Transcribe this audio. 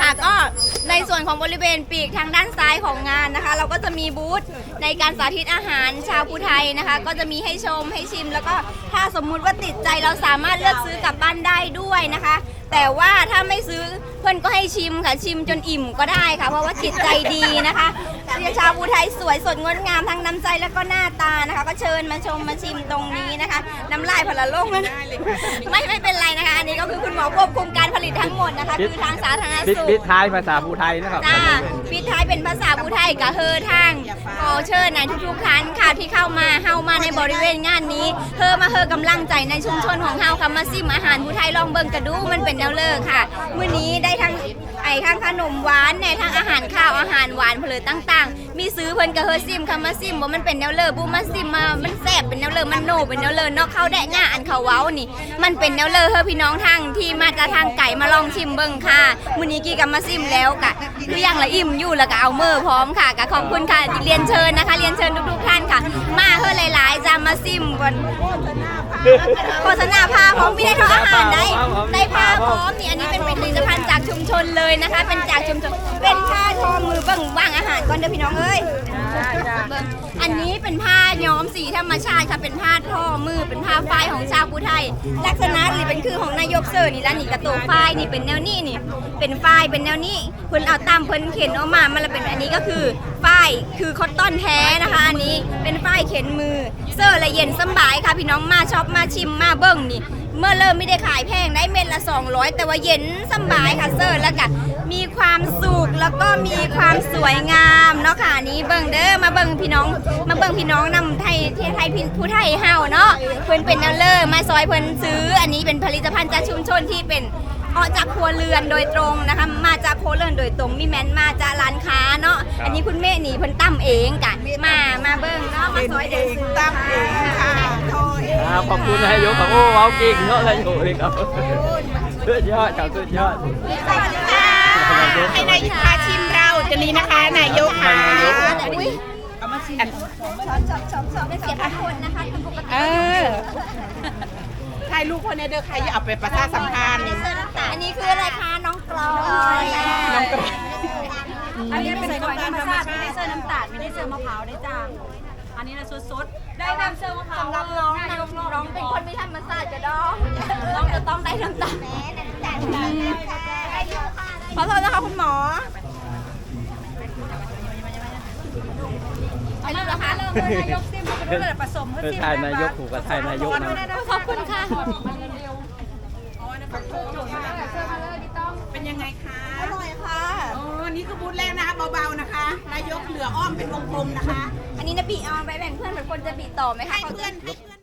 ค่ะก็ในส่วนของบริเวณปีกทางด้านซ้ายของงานนะคะ เราก็จะมีบูธในการสาธิตอาหารชาวภูไทยนะคะ ก็จะมีให้ชมให้ชิม แล้วก็ถ้าสมมุติว่าติดใจเราสามารถเลือกซื้อกลับบ้านได้ด้วยนะคะ แต่ว่าถ้าไม่ซื้อเพื่อนก็ให้ชิมค่ะชิมจนอิ่มก็ได้ค่ะ เพราะว่าจิตใจดีนะคะ ชาวภูไทยสวยสดงดงามทั้งน้ำใจแล้วก็หน้าตานะคะ ก็เชิญมาชมมาชิมตรงนี้นะคะ น้ำลายพละลงแล้วนะไม่ไม่เป็นไรนะคะ อันนี้ก็คือคุณหมอควบคุมการผลิตทั้งหมดนะคะ คือทางสาธารณปิดสุข ปิดท้ายภาษาภูไทยนะครับ จ้าปิดท้ายเป็นภาษาภูไทยกับเฮอทางขอเชิญในทุกๆท่านค่ะที่เข้ามาเฮามาในบริเวณงานนี้เฮอมาเฮอกำลังใจในชุมชนของเฮาค่ะมาซิมอาหารภูไทยลองเบิ่งกระดูมันเป็นแนวเลิกค่ะมื้อนี้ได้ทั้งไอ้ทั้งขนมหวานในทั้งอาหารข้าว อาหารหวานเพลิต่างๆ มีซื้อเพิ่นกับเฮอซิมค่ะมาซิมว่ามันเป็นแนวเลิกบูมาซิมมา มันแซ่บเป็นแนวเลิกมันโนเป็นแนวเลิกเนาะเข้าได้ง่าอันเขาเว้านี่ มันเป็นแนวเลิกเฮอพี่น้องทางที่มาจากทางไก่มาลองชิมเบิ่งค่ะมื้อนี้กี่กับมาซิมแล้วกะคืออย่างละอิ่มอยู่แล้วก็เอาเมอร์พร้อมค่ะก็ขอบคุณค่ะเรียนเชิญนะคะ เรียนเชิญทุกๆท่านค่ะ มาเพื่อหลายๆจะมาซิมก่อนโฆษณาผ้าพร้อมมีได้ทั้งอาหารได้ได้ผ้าพร้อมนี่อันนี้เป็นผลิตภัณฑ์จากชุมชนเลยนะคะ เป็นจากชุมชนางอาหารก่อนเด้อพี่น้องเอ้ยเบิ่งอันนี้เป็นผ้าย้อมสีธรรมชาติค่ะเป็นผ้าทอมือเป็นผ้าฝ้ายของชาวภูไทย ลักษณะนี่เป็นคือของนายกเซอร์นี่แล้วนี่กระโตกฝ้ายนี่เป็นแนวนี้นี่ เป็นฝ้ายเป็นแนวนี้เพิ่นเอาตามเพิ่นเข็นออกมามันละเป็นอันนี้ก็คือฝ้ายคือคอตตอนแท้นะคะ อันนี้เป็นฝ้ายเข็นมือเซอร์ละเย็นสำบายค่ะพี่น้องมาช็อปมาชิมมาเบิ่งนี่เมื่อเริ่มไม่ได้ขายแพงได้เม็ดละ 200 แต่ว่าเย็นสำบายค่ะเซอร์แล้วก็มีความสุ ขแล้วก็มีความสวยงามเนาะค่ะอันนี้เบิ่งเด้อมาเบิ่งพี่น้อง มาเบิ่งพี่น้องนำไทยที่ไทยพินผู้ไทยเฮาเนาะเพิ่นเป็นแนวเลอร์มาซอยเพิ่นซื้อ อันนี้เป็นผลิตภัณฑ์จากชุมชนที่เป็นออกจากครัวเรือนโดยตรงนะคะมาจากครัวเรือนโดยตรงมีแมนมาจากร้านค้าเนาะอันนี้คุณแม่หนีเพิ่นตั้มเองกะมามาเบิ่งเนาะมาซอยเด็กซื้อตั้งเองค่ะโทษครับขอบคุณนายกครับโอ้เอาเก่งเนาะนายกเลยครับสุดยอดครับสุดยอด ยชอบชอบชอบชอบได้เสียพันคนนะคะทำปกติเออถ่ายรูปคนในเด้อใครอย่าเอาไปประชาสัมพันธ์อันนี้คืออะไรคะน้องกลอยน้องกลอยอันนี้เป็นกล้วยธรรมชาติไม่ได้เสื้อน้ำตาลไม่ได้เสื้อมะพร้าวได้จ้าอันนี้นะสดๆ ได้น้ำเสื้อมะพร้าวสำหรับน้องนะน้องเป็นคนไม่ธรรมชาติจะดองน้องจะต้องได้น้ำตาลขอโทษนะคะคุณหมอ ไปเริ่มแล้วคะเริ่มเลยนายกซิมมาเป็นเรื่องผสมเออไทยนายกผูกกับไทยนายกนะขอบคุณค่ะเป็นยังไงคะ อร่อยค่ะโอ้นี่คือบูธแรกนะคะเบาๆนะคะ นายกเหลืออ้อมเป็นวงกลมนะคะ อันนี้นะบีเอาไปแบ่งเพื่อนเหมือนคนจะบีต่อไหมคะให้เพื่อนให้เพื่อน